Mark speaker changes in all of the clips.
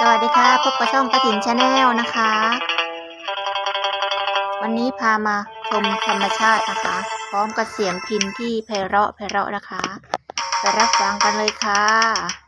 Speaker 1: สวัสดีค่ะพบกับช่องกระถินชาแนลนะคะ วันนี้พามาชมธรรมชาตินะคะ พร้อมกับเสียงพินที่ไพเราะไพเราะนะคะ ไปรับฟังกันเลยค่ะ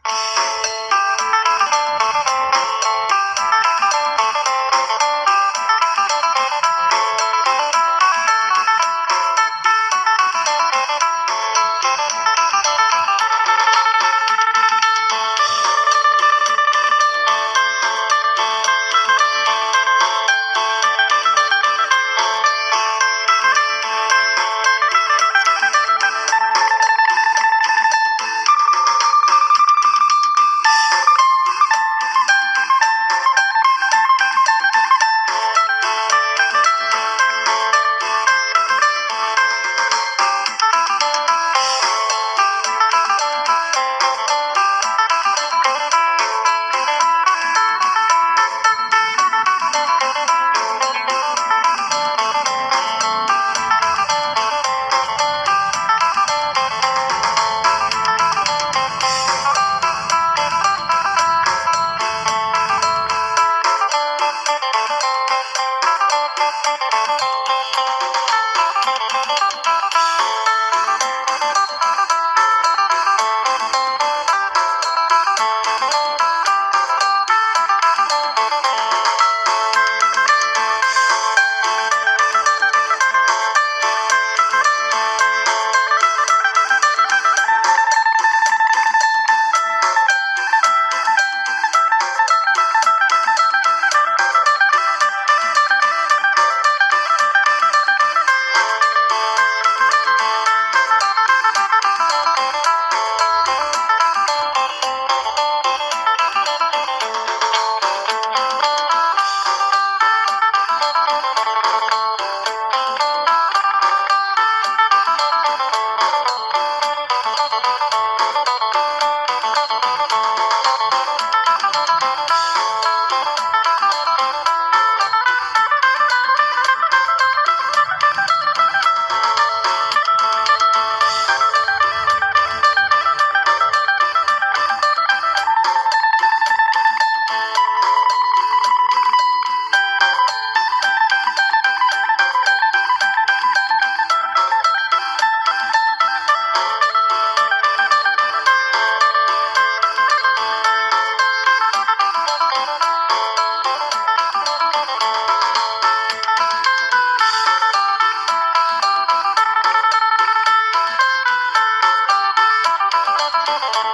Speaker 1: thank you.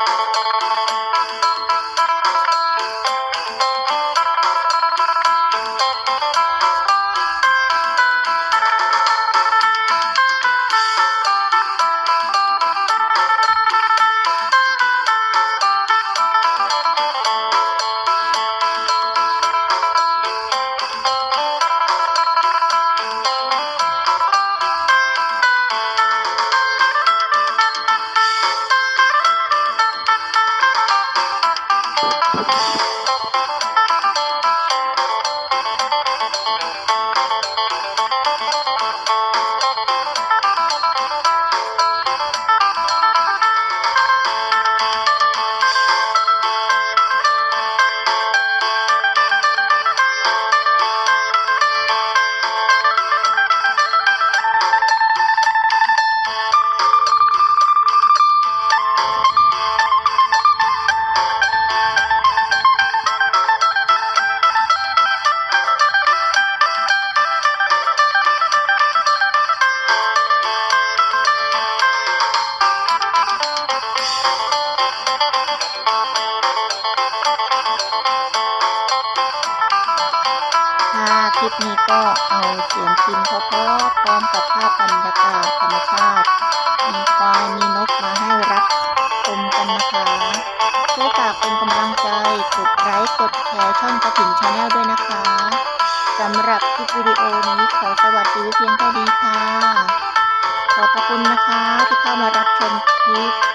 Speaker 1: ค่ะคลิปนี้ก็เอาเสียงพินเพราะๆพร้อมกับภาพบรรยากาศธรรมชาติ มีควายมีนกมาให้รับชมกันนะคะช่วยฝากเป็นกำลังใจกดไลค์กดแชร์ช่องกระถิ่นชาแนลด้วยนะคะสำหรับคลิปวิดีโอนี้ขอสวัสดีเพียงเท่านี้ค่ะ ขอบพระคุณนะคะที่เข้ามารับชมคลิป